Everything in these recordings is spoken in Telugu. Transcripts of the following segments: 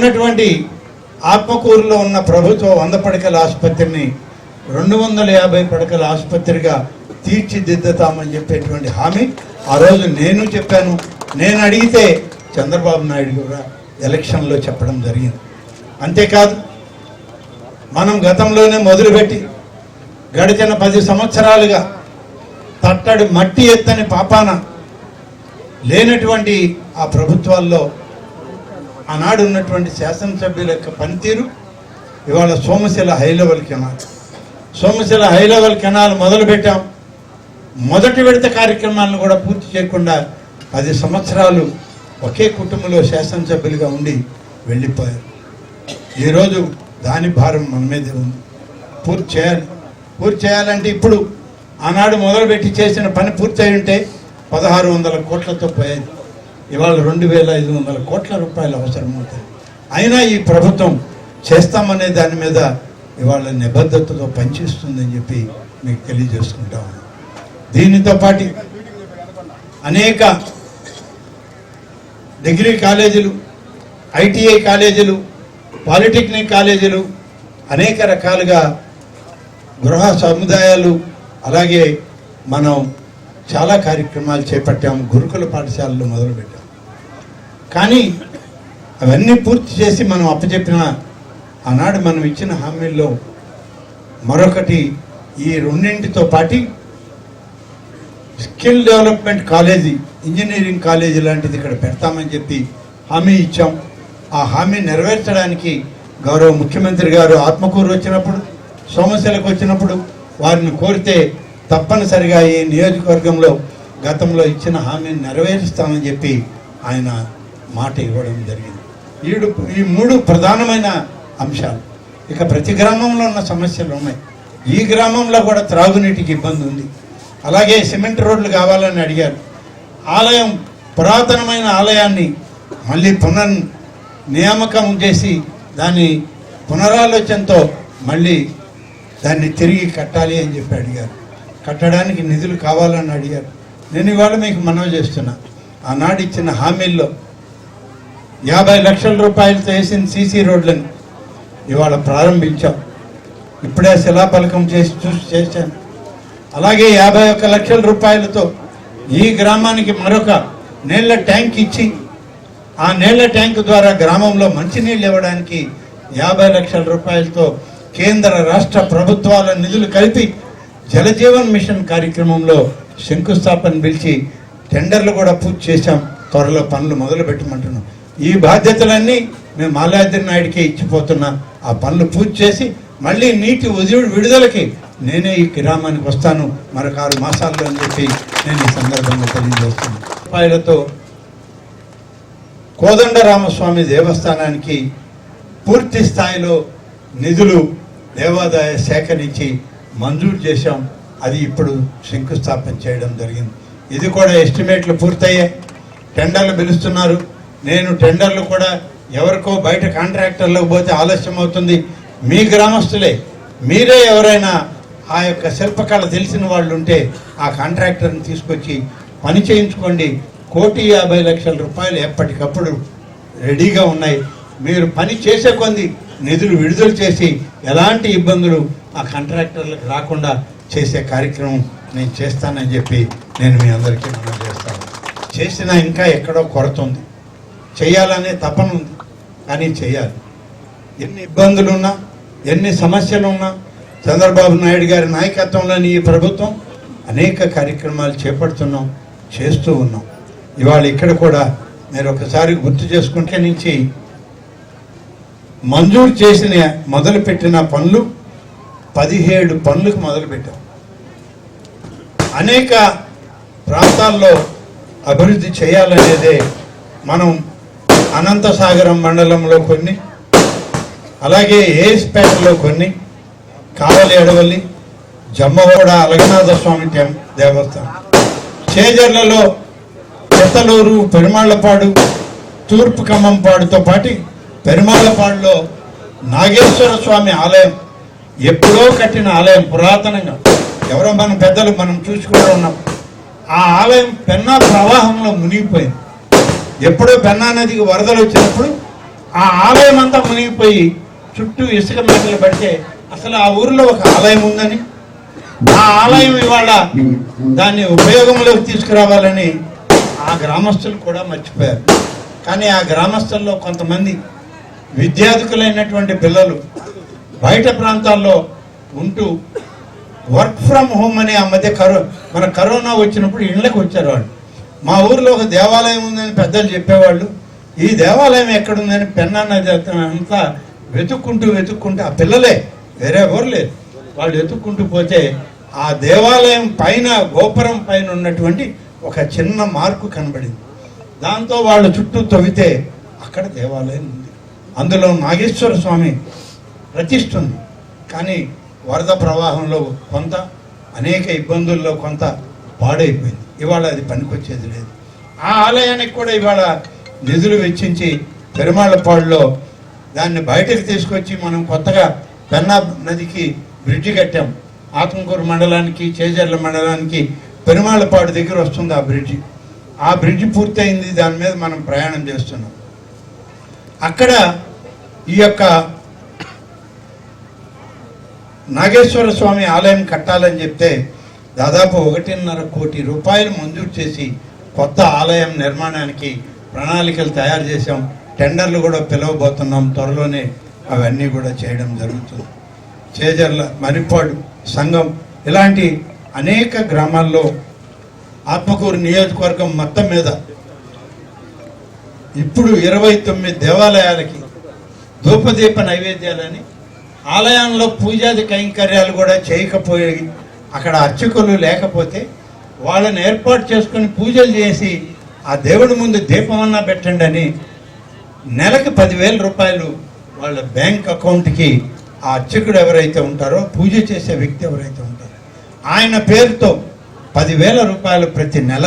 ఉన్నటువంటి ఆత్మకూరులో ఉన్న ప్రభుత్వ వంద పడకల ఆసుపత్రిని రెండు వందల యాభై పడకల ఆసుపత్రిగా తీర్చిదిద్దుతామని చెప్పేటువంటి హామీ. ఆ రోజు నేను చెప్పాను. నేను అడిగితే చంద్రబాబు నాయుడు కూడా ఎలక్షన్లో చెప్పడం జరిగింది. అంతేకాదు మనం గతంలోనే మొదలుపెట్టి గడిచిన పది సంవత్సరాలుగా తట్టడి మట్టి ఎత్తని పాపాన లేనటువంటి ఆ ప్రభుత్వాల్లో ఆనాడు ఉన్నటువంటి శాసనసభ్యుల యొక్క పనితీరు ఇవాళ Somasila high level canal. Somasila high level canal మొదలుపెట్టాం మొదటి విడత కార్యక్రమాలను కూడా పూర్తి చేయకుండా పది సంవత్సరాలు ఒకే కుటుంబంలో శాసనసభ్యులుగా ఉండి వెళ్ళిపోయారు. ఈరోజు దాని భారం మన మీదే ఉంది. పూర్తి చేయాలి. పూర్తి చేయాలంటే ఇప్పుడు ఆనాడు మొదలుపెట్టి చేసిన పని పూర్తయి ఉంటే పదహారు వందల కోట్లతో పోయేది. ఇవాళ రెండు వేల ఐదు వందల కోట్ల రూపాయలు అవసరమవుతాయి అయినా ఈ ప్రభుత్వం చేస్తామనే దాని మీద ఇవాళ నిబద్ధతతో పనిచేస్తుందని చెప్పి మీకు తెలియజేసుకుంటా దీనితో పాటు అనేక డిగ్రీ కాలేజీలు ఐటీఐ కాలేజీలు పాలిటెక్నిక్ కాలేజీలు అనేక రకాలుగా గృహ సముదాయాలు అలాగే మనం చాలా కార్యక్రమాలు చేపట్టాము గురుకుల పాఠశాలలు మొదలుపెట్టాము. కానీ అవన్నీ పూర్తి చేసి మనం అప్పచెప్పిన ఆనాడు మనం ఇచ్చిన హామీల్లో మరొకటి ఈ రెండింటితో పాటి skill development college engineering college లాంటిది ఇక్కడ పెడతామని చెప్పి హామీ ఇచ్చాం. ఆ హామీ నెరవేర్చడానికి గౌరవ ముఖ్యమంత్రి గారు ఆత్మకూరు వచ్చినప్పుడు సోమశిలకు వచ్చినప్పుడు వారిని కోరితే తప్పనిసరిగా ఈ నియోజకవర్గంలో గతంలో ఇచ్చిన హామీని నెరవేరుస్తామని చెప్పి ఆయన మాట ఇవ్వడం జరిగింది. ఈడు ఈ మూడు ప్రధానమైన అంశాలు. ఇక ప్రతి గ్రామంలో ఉన్న సమస్యలు ఉన్నాయి. ఈ గ్రామంలో కూడా త్రాగునీటికి ఇబ్బంది ఉంది. అలాగే సిమెంట్ రోడ్లు కావాలని అడిగారు. ఆలయం పురాతనమైన ఆలయాన్ని మళ్ళీ పునర్ నియామకం చేసి దాన్ని పునరాలోచనతో మళ్ళీ దాన్ని తిరిగి కట్టాలి అని చెప్పి అడిగారు. కట్టడానికి నిధులు కావాలని అడిగారు. నేను ఇవాళ మీకు మనవి చేస్తున్నా. ఆనాడు ఇచ్చిన హామీల్లో యాభై లక్షల రూపాయలతో వేసిన సీసీ రోడ్లను ఇవాళ ప్రారంభించాం. ఇప్పుడే శిలాఫలకం చేసి చూసి చేశాను. అలాగే యాభై ఒక్క లక్షల రూపాయలతో ఈ గ్రామానికి మరొక నీళ్ళ ట్యాంక్ ఇచ్చి ఆ నీళ్ళ ట్యాంక్ ద్వారా గ్రామంలో మంచినీళ్ళు ఇవ్వడానికి యాభై లక్షల రూపాయలతో కేంద్ర రాష్ట్ర ప్రభుత్వాల నిధులు కలిపి జలజీవన్ మిషన్ కార్యక్రమంలో శంకుస్థాపన పిలిచి టెండర్లు కూడా పూర్తి చేశాం. త్వరలో పనులు మొదలు పెట్టమంటున్నాం ఈ బాధ్యతలన్నీ మేము మల్లాద్రి నాయుడికే ఇచ్చిపోతున్నా ఆ పనులు పూర్తి చేసి మళ్ళీ నీటి ఉదయుడు విడుదలకి నేనే ఈ గ్రామానికి వస్తాను. మరొక ఆరు మాసాల్లో అని చెప్పి నేను ఈ సందర్భంగా తెలియజేస్తున్నాను. రూపాయలతో కోదండరామస్వామి దేవస్థానానికి పూర్తి స్థాయిలో నిధులు దేవాదాయ సేకరించి మంజూరు చేశాం. అది ఇప్పుడు శంకుస్థాపన చేయడం జరిగింది. ఇది కూడా ఎస్టిమేట్లు పూర్తయ్యాయి. టెండర్లు పిలుస్తున్నారు. నేను టెండర్లు కూడా ఎవరికో బయట కాంట్రాక్టర్లకు పోతే ఆలస్యం అవుతుంది. మీ గ్రామస్తులే మీరే ఎవరైనా ఆ యొక్క శిల్పకళ తెలిసిన వాళ్ళు ఉంటే ఆ కాంట్రాక్టర్ని తీసుకొచ్చి పని చేయించుకోండి. కోటి యాభై లక్షల రూపాయలు ఎప్పటికప్పుడు రెడీగా ఉన్నాయి. మీరు పని చేసే కొంది నిధులు విడుదల చేసి ఎలాంటి ఇబ్బందులు ఆ కాంట్రాక్టర్లకు రాకుండా చేసే కార్యక్రమం నేను చేస్తానని చెప్పి నేను మీ అందరికీ మనం చేస్తాను. చేసినా ఇంకా ఎక్కడో కొరత ఉంది. చేయాలనే తపన ఉంది. కానీ చేయాలి. ఎన్ని ఇబ్బందులున్నా ఎన్ని సమస్యలున్నా చంద్రబాబు నాయుడు గారి నాయకత్వంలోని ఈ ప్రభుత్వం అనేక కార్యక్రమాలు చేపడుతున్నాం చేస్తూ ఉన్నాం. ఇవాళ ఇక్కడ కూడా మీరు ఒకసారి గుర్తు చేసుకుంటే నుంచి మంజూరు చేసిన మొదలుపెట్టిన పనులు పదిహేడు పనులకు మొదలుపెట్టాం. అనేక ప్రాంతాల్లో అభివృద్ధి చేయాలనేదే మనం అనంతసాగరం మండలంలో కొన్ని అలాగే ఏస్పేటలో కొన్ని కావలి అడవల్లి జమ్మగోడ అలగనాథ స్వామి దేవస్థానం. చేజర్లలో చెత్తలూరు పెరుమాళ్ళపాడు తూర్పు ఖమ్మంపాడుతో పాటు పెరుమాళ్ళపాడులో నాగేశ్వర స్వామి ఆలయం ఎప్పుడో కట్టిన ఆలయం పురాతనంగా. ఎవరో మన పెద్దలు మనం చూసుకుంటూ ఉన్నాం. ఆ ఆలయం పెన్నా ప్రవాహంలో మునిగిపోయింది. ఎప్పుడో పెన్నా నదికి వరదలు వచ్చినప్పుడు ఆ ఆలయం అంతా మునిగిపోయి చుట్టూ ఇసుక మేకలు పడితే అసలు ఆ ఊరిలో ఒక ఆలయం ఉందని ఆ ఆలయం ఇవాళ దాన్ని ఉపయోగంలోకి తీసుకురావాలని ఆ గ్రామస్తులు కూడా మర్చిపోయారు. కానీ ఆ గ్రామస్తుల్లో కొంతమంది విద్యార్థులైనటువంటి పిల్లలు బయట ప్రాంతాల్లో ఉంటూ వర్క్ ఫ్రమ్ హోమ్ అని ఆ మధ్య కరో మన కరోనా వచ్చినప్పుడు ఇళ్ళకి వచ్చారు వాళ్ళు. మా ఊర్లో ఒక దేవాలయం ఉందని పెద్దలు చెప్పేవాళ్ళు. ఈ దేవాలయం ఎక్కడుందని పెన్నాన్న అంతా వెతుక్కుంటూ వెతుక్కుంటూ ఆ పిల్లలే వేరే ఎవరు లేదు. వాళ్ళు వెతుక్కుంటూ పోతే ఆ దేవాలయం పైన గోపురం పైన ఉన్నటువంటి ఒక చిన్న మార్కు కనబడింది. దాంతో వాళ్ళు చుట్టూ తవ్వితే అక్కడ దేవాలయం ఉంది. అందులో నాగేశ్వర స్వామి ప్రతిష్ఠ ఉంది. కానీ వరద ప్రవాహంలో కొంత అనేక ఇబ్బందుల్లో కొంత పాడైపోయింది. ఇవాళ అది పనికొచ్చేది లేదు. ఆ ఆలయానికి కూడా ఇవాళ నిధులు వెచ్చించి పెరుమాళ్ళపాడులో దాన్ని బయటకు తీసుకొచ్చి మనం కొత్తగా పెన్నా నదికి బ్రిడ్జి కట్టాం. ఆత్మకూరు మండలానికి చేజర్ల మండలానికి పెరుమాళ్ళపాడు దగ్గర వస్తుంది ఆ బ్రిడ్జి. ఆ బ్రిడ్జి పూర్తయింది దాని మీద మనం ప్రయాణం చేస్తున్నాం. అక్కడ ఈ యొక్క నాగేశ్వర స్వామి ఆలయం కట్టాలని చెప్తే దాదాపు ఒకటిన్నర కోటి రూపాయలు మంజూరు చేసి కొత్త ఆలయం నిర్మాణానికి ప్రణాళికలు తయారు చేసాం టెండర్లు కూడా పిలవబోతున్నాం. త్వరలోనే అవన్నీ కూడా చేయడం జరుగుతుంది. చేజర్ల మరిపాడు సంఘం ఇలాంటి అనేక గ్రామాల్లో ఆత్మకూరు నియోజకవర్గం మొత్తం మీద ఇప్పుడు ఇరవై తొమ్మిది దేవాలయాలకి ధూపదీప నైవేద్యాలని ఆలయంలో పూజాది కైంకర్యాలు కూడా చేయకపోయి అక్కడ అర్చకులు లేకపోతే వాళ్ళని ఏర్పాటు చేసుకొని పూజలు చేసి ఆ దేవుడి ముందు దీపమన్నా పెట్టండి అని నెలకు పదివేల రూపాయలు వాళ్ళ బ్యాంక్ అకౌంట్కి ఆ అర్చకుడు ఎవరైతే ఉంటారో పూజ చేసే వ్యక్తి ఎవరైతే ఉంటారో ఆయన పేరుతో పదివేల రూపాయలు ప్రతి నెల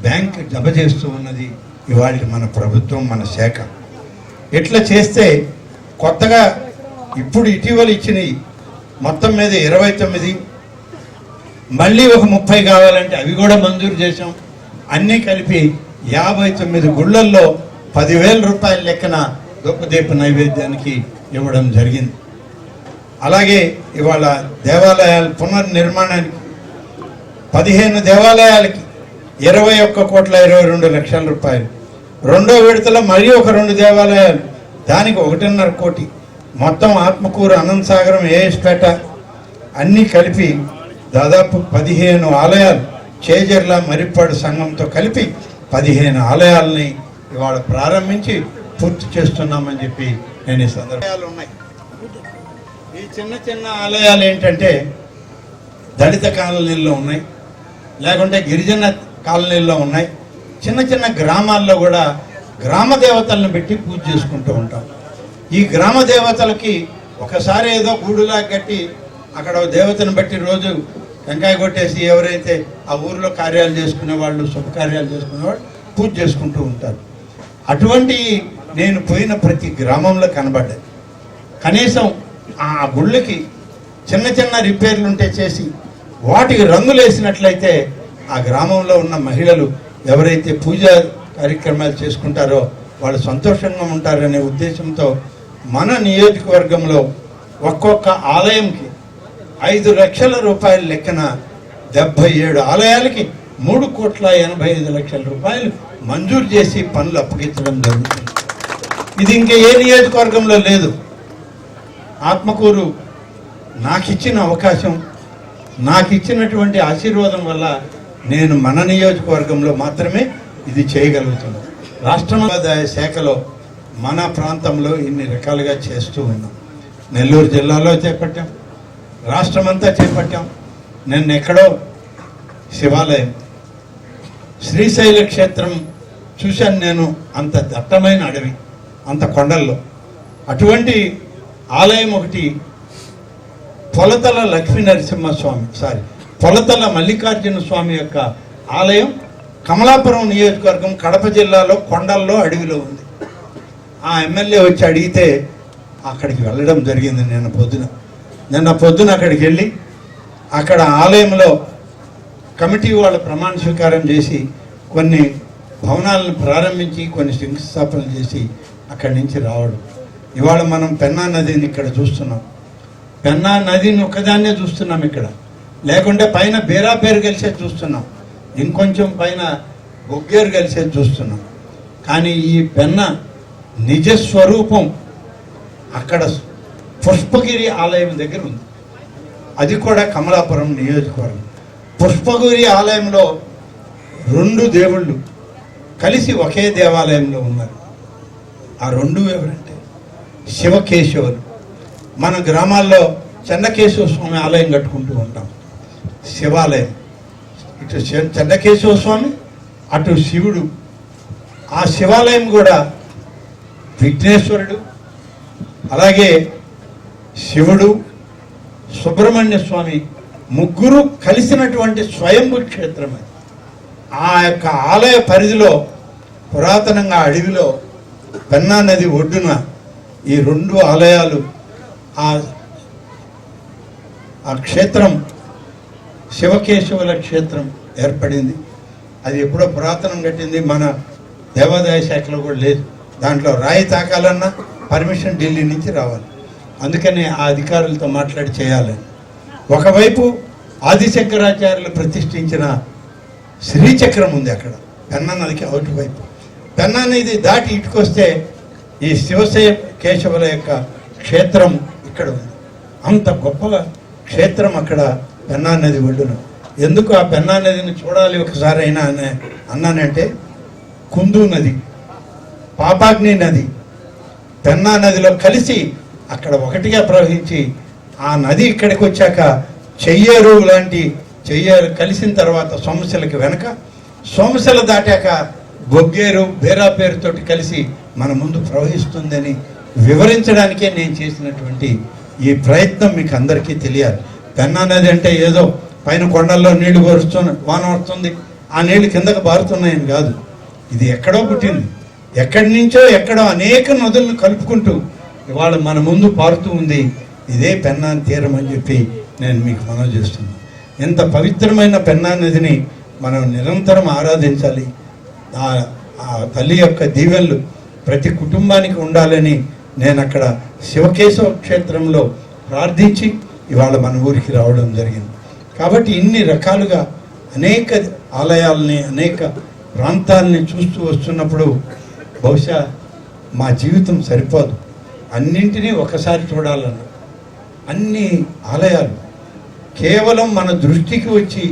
బ్యాంక్ జమ చేస్తూ ఉన్నది ఇవాళ మన ప్రభుత్వం మన శాఖ. ఇట్లా చేస్తే కొత్తగా ఇప్పుడు ఇటీవల ఇచ్చినవి మొత్తం మీద ఇరవై తొమ్మిది మళ్ళీ ఒక ముప్పై కావాలంటే అవి కూడా మంజూరు చేసాం అన్నీ కలిపి యాభై తొమ్మిది గుళ్ళల్లో పదివేల రూపాయల లెక్కన దూపదీప నైవేద్యానికి ఇవ్వడం జరిగింది. అలాగే ఇవాళ దేవాలయాల పునర్నిర్మాణానికి పదిహేను దేవాలయాలకి ఇరవై ఒక్క కోట్ల ఇరవై రెండు లక్షల రూపాయలు. రెండో విడతలో మరీ ఒక రెండు దేవాలయాలు దానికి ఒకటిన్నర కోటి. మొత్తం ఆత్మకూరు అనంతసాగరం ఏఎస్పేట అన్నీ కలిపి దాదాపు పదిహేను ఆలయాలు చేజర్ల మరిపాడు సంఘంతో కలిపి పదిహేను ఆలయాలని ఇవాళ ప్రారంభించి పూర్తి చేస్తున్నామని చెప్పి నేను ఈ సందర్భాలు ఉన్నాయి. ఈ చిన్న చిన్న ఆలయాలు ఏంటంటే దళిత కాలనీల్లో ఉన్నాయి లేకుంటే గిరిజన కాలనీల్లో ఉన్నాయి. చిన్న చిన్న గ్రామాల్లో కూడా గ్రామ దేవతలను పెట్టి పూజ చేసుకుంటూ ఉంటాం. ఈ గ్రామ దేవతలకి ఒకసారి ఏదో గూడులా కట్టి అక్కడ దేవతను బట్టి రోజు టెంకాయ కొట్టేసి ఎవరైతే ఆ ఊర్లో కార్యాలు చేసుకునే వాళ్ళు శుభకార్యాలు చేసుకునే వాళ్ళు పూజ చేసుకుంటూ ఉంటారు. అటువంటి నేను పోయిన ప్రతి గ్రామంలో కనబడ్డాయి. కనీసం ఆ గుళ్ళకి చిన్న చిన్న రిపేర్లు ఉంటే చేసి వాటికి రంగులు వేసినట్లయితే ఆ గ్రామంలో ఉన్న మహిళలు ఎవరైతే పూజ కార్యక్రమాలు చేసుకుంటారో వాళ్ళు సంతోషంగా ఉంటారనే ఉద్దేశంతో మన నియోజకవర్గంలో ఒక్కొక్క ఆలయంకి ఐదు లక్షల రూపాయల లెక్కన డెబ్బై ఏడు ఆలయాలకి మూడు కోట్ల ఎనభై ఐదు లక్షల రూపాయలు మంజూరు చేసి పనులు అప్పగించడం జరుగుతుంది. ఇది ఇంకా ఏ నియోజకవర్గంలో లేదు. ఆత్మకూరు నాకు ఇచ్చిన అవకాశం నాకు ఇచ్చినటువంటి ఆశీర్వాదం వల్ల నేను మన నియోజకవర్గంలో మాత్రమే ఇది చేయగలుగుతున్నాను. రాష్ట్ర శాఖలో మన ప్రాంతంలో ఇన్ని రకాలుగా చేస్తూ ఉన్నాం. నెల్లూరు జిల్లాలో చేపట్టాం. రాష్ట్రమంతా చేపట్టాం. నిన్న ఎక్కడో శివాలయం. శ్రీశైల క్షేత్రం చూశాను నేను అంత దట్టమైన అడవి అంత కొండల్లో. అటువంటి ఆలయం ఒకటి పొలతల లక్ష్మీ నరసింహస్వామి సారీ పొలతల మల్లికార్జున స్వామి యొక్క ఆలయం కమలాపురం నియోజకవర్గం కడప జిల్లాలో కొండల్లో అడవిలో ఉంది. ఆ ఎమ్మెల్యే వచ్చి అడిగితే అక్కడికి వెళ్ళడం జరిగింది నిన్న పొద్దున. నిన్న పొద్దున అక్కడికి వెళ్ళి అక్కడ ఆలయంలో కమిటీ వాళ్ళు ప్రమాణ స్వీకారం చేసి కొన్ని భవనాలను ప్రారంభించి కొన్ని శంకుస్థాపనలు చేసి అక్కడి నుంచి రావడం. ఇవాళ మనం పెన్నా నదిని ఇక్కడ చూస్తున్నాం. పెన్నా నదిని ఒక్కదాన్నే చూస్తున్నాం ఇక్కడ. లేకుంటే పైన బేరా పేరు కలిసేది చూస్తున్నాం. ఇంకొంచెం పైన బొగ్గేరు కలిసేది చూస్తున్నాం. కానీ ఈ పెన్న నిజ స్వరూపం అక్కడ పుష్పగిరి ఆలయం దగ్గర ఉంది. అది కూడా కమలాపురం నియోజకవర్గం. పుష్పగిరి ఆలయంలో రెండు దేవుళ్ళు కలిసి ఒకే దేవాలయంలో ఉన్నారు. ఆ రెండు ఎవరంటే శివకేశవులు. మన గ్రామాల్లో చెన్నకేశవ స్వామి ఆలయం కట్టుకుంటూ ఉంటాం. శివాలయం. ఇటు చెన్నకేశవ స్వామి అటు శివుడు. ఆ శివాలయం కూడా విఘ్నేశ్వరుడు అలాగే శివుడు సుబ్రహ్మణ్య స్వామి ముగ్గురు కలిసినటువంటి స్వయంభు క్షేత్రం అది. ఆ యొక్క ఆలయ పరిధిలో పురాతనంగా అడవిలో పెన్నా నది ఒడ్డున ఈ రెండు ఆలయాలు ఆ ఆ క్షేత్రం శివకేశవుల క్షేత్రం ఏర్పడింది. అది ఎప్పుడో పురాతనం కట్టింది మన దేవాదాయ శాఖలో కూడా లేదు. దాంట్లో రాయి తాకాలన్నా పర్మిషన్ ఢిల్లీ నుంచి రావాలి. అందుకనే ఆ అధికారులతో మాట్లాడి చేయాలని ఒకవైపు ఆదిశంకరాచార్యులు ప్రతిష్ఠించిన శ్రీచక్రం ఉంది అక్కడ పెన్నా నదికి అవుటు వైపు. పెన్నా నది దాటి ఇటుకొస్తే ఈ శివశయ కేశవుల యొక్క క్షేత్రం ఇక్కడ ఉంది. అంత గొప్ప క్షేత్రం అక్కడ పెన్నా నది ఒడ్డున. ఎందుకు ఆ పెన్నా నదిని చూడాలి ఒకసారి అయినా అనే అన్నానంటే కుందు నది పాపాగ్ని నది పెన్నా నదిలో కలిసి అక్కడ ఒకటిగా ప్రవహించి ఆ నది ఇక్కడికి వచ్చాక చెయ్యేరు లాంటి చెయ్యేరు కలిసిన తర్వాత సోమశిలకి వెనక సోమశిల దాటాక బొగ్గేరు బేరా పేరుతోటి కలిసి మన ముందు ప్రవహిస్తుందని వివరించడానికే నేను చేసినటువంటి ఈ ప్రయత్నం మీకు అందరికీ తెలియాలి. పెన్నా నది అంటే ఏదో పైన కొండల్లో నీళ్ళు వరుస్తున్న వాన వస్తుంది ఆ నీళ్ళు కిందకు బారుతున్నాయని కాదు. ఇది ఎక్కడో పుట్టింది. ఎక్కడి నుంచో ఎక్కడో అనేక నదులను కలుపుకుంటూ ఇవాళ మన ముందు పారుతూ ఉంది ఇదే పెన్నా తీరం అని చెప్పి నేను మీకు మనవి చేస్తున్నాను. ఎంత పవిత్రమైన పెన్నా నదిని మనం నిరంతరం ఆరాధించాలి. ఆ ఆ తల్లి యొక్క దీవెనలు ప్రతి కుటుంబానికి ఉండాలని నేను అక్కడ శివకేశవ క్షేత్రంలో ప్రార్థించి ఇవాళ మన ఊరికి రావడం జరిగింది. కాబట్టి ఇన్ని రకాలుగా అనేక ఆలయాల్ని అనేక ప్రాంతాలని చూస్తూ వస్తున్నప్పుడు బహుశా మా జీవితం సరిపోదు. అన్నింటినీ ఒకసారి చూడాలన్నారు అన్ని ఆలయాలు కేవలం మన దృష్టికి వచ్చి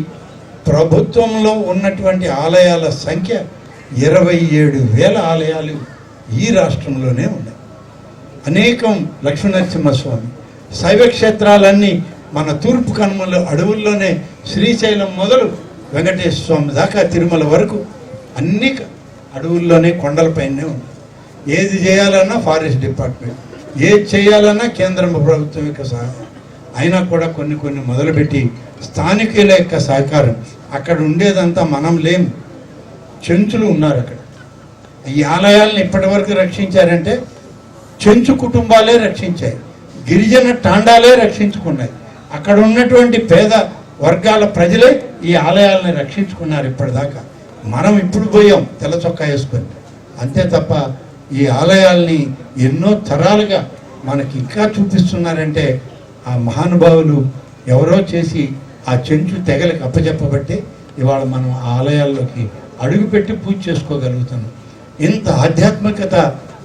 ప్రభుత్వంలో ఉన్నటువంటి ఆలయాల సంఖ్య ఇరవై ఏడు వేల ఆలయాలు ఈ రాష్ట్రంలోనే ఉన్నాయి. అనేకం లక్ష్మీనరసింహస్వామి శైవ క్షేత్రాలన్నీ మన తూర్పు కనుమల అడవుల్లోనే శ్రీశైలం మొదలు వెంకటేశ్వర స్వామి దాకా తిరుమల వరకు అన్ని అడవుల్లోనే కొండలపైనే ఉన్నాయి. ఏది చేయాలన్నా ఫారెస్ట్ డిపార్ట్మెంట్ ఏది చేయాలన్నా కేంద్ర ప్రభుత్వం యొక్క సహాయం అయినా కూడా కొన్ని కొన్ని మొదలుపెట్టి స్థానికుల యొక్క సహకారం. అక్కడ ఉండేదంతా మనం లేము. చెంచులు ఉన్నారు అక్కడ. ఈ ఆలయాలను ఇప్పటివరకు రక్షించారంటే చెంచు కుటుంబాలే రక్షించాయి. గిరిజన తాండాలే రక్షించుకున్నాయి. అక్కడ ఉన్నటువంటి పేద వర్గాల ప్రజలే ఈ ఆలయాలను రక్షించుకున్నారు ఇప్పటిదాకా. మనం ఇప్పుడు పోయాం తెల్ల చొక్కా వేసుకొని. అంతే తప్ప ఈ ఆలయాల్ని ఎన్నో తరాలుగా మనకి ఇంకా చూపిస్తున్నారంటే ఆ మహానుభావులు ఎవరో చేసి ఆ చెంచు తెగలకు అప్పచెప్పబట్టి ఇవాళ మనం ఆ ఆలయాల్లోకి అడుగుపెట్టి పూజ చేసుకోగలుగుతున్నాం. ఇంత ఆధ్యాత్మికత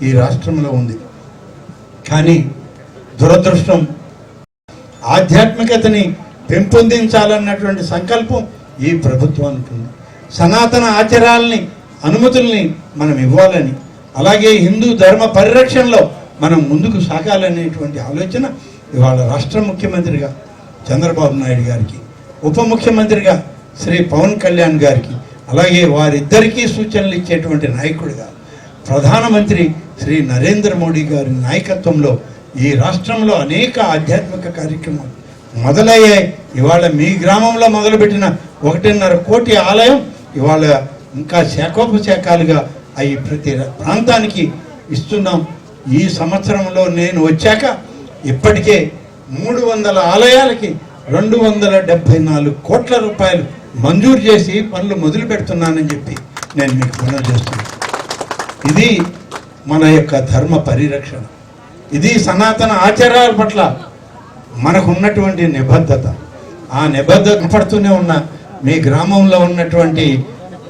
ఈ రాష్ట్రంలో ఉంది. కానీ దురదృష్టం ఆధ్యాత్మికతని పెంపొందించాలన్నటువంటి సంకల్పం ఈ ప్రభుత్వానికి ఉంది. సనాతన ఆచారాలని అనుమతుల్ని మనం ఇవ్వాలని అలాగే హిందూ ధర్మ పరిరక్షణలో మనం ముందుకు సాగాలనేటువంటి ఆలోచన ఇవాళ రాష్ట్ర ముఖ్యమంత్రిగా చంద్రబాబు నాయుడు గారికి ఉప ముఖ్యమంత్రిగా శ్రీ పవన్ కళ్యాణ్ గారికి అలాగే వారిద్దరికీ సూచనలు ఇచ్చేటువంటి నాయకుడిగా ప్రధానమంత్రి శ్రీ నరేంద్ర మోడీ గారి నాయకత్వంలో ఈ రాష్ట్రంలో అనేక ఆధ్యాత్మిక కార్యక్రమాలు మొదలయ్యాయి. ఇవాళ మీ గ్రామంలో మొదలుపెట్టిన ఒకటిన్నర కోటి ఆలయం ఇవాళ ఇంకా శాఖోపశాఖాలుగా అవి ప్రతి ప్రాంతానికి ఇస్తున్నాం. ఈ సంవత్సరంలో నేను వచ్చాక ఇప్పటికే మూడు వందల ఆలయాలకి రెండు వందల డెబ్బై నాలుగు కోట్ల రూపాయలు మంజూరు చేసి పనులు మొదలు పెడుతున్నానని చెప్పి నేను మీకు మనవి చేస్తున్నాను. ఇది మన యొక్క ధర్మ పరిరక్షణ. ఇది సనాతన ఆచారాల పట్ల మనకు ఉన్నటువంటి నిబద్ధత. ఆ నిబద్ధత పడుతూనే ఉన్న మీ గ్రామంలో ఉన్నటువంటి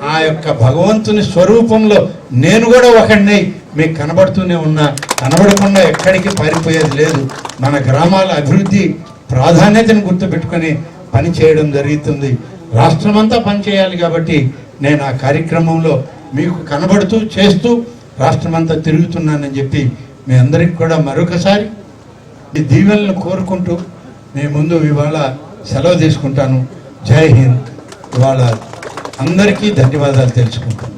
ఆ యొక్క భగవంతుని స్వరూపంలో నేను కూడా ఒకడిని. మీకు కనబడుతూనే ఉన్నా. కనబడకుండా ఎక్కడికి పారిపోయేది లేదు. మన గ్రామాల అభివృద్ధి ప్రాధాన్యతను గుర్తుపెట్టుకొని పని చేయడం జరుగుతుంది. రాష్ట్రమంతా పని చేయాలి కాబట్టి నేను ఆ కార్యక్రమంలో మీకు కనబడుతూ చేస్తూ రాష్ట్రమంతా తిరుగుతున్నానని చెప్పి మీ అందరికి కూడా మరొకసారి ఈ దీవెనలను కోరుకుంటూ మీ ముందు ఇవాళ సెలవు తీసుకుంటాను. జై హింద్. ఇవాళ అందరికీ ధన్యవాదాలు తెలుసుకుంటాను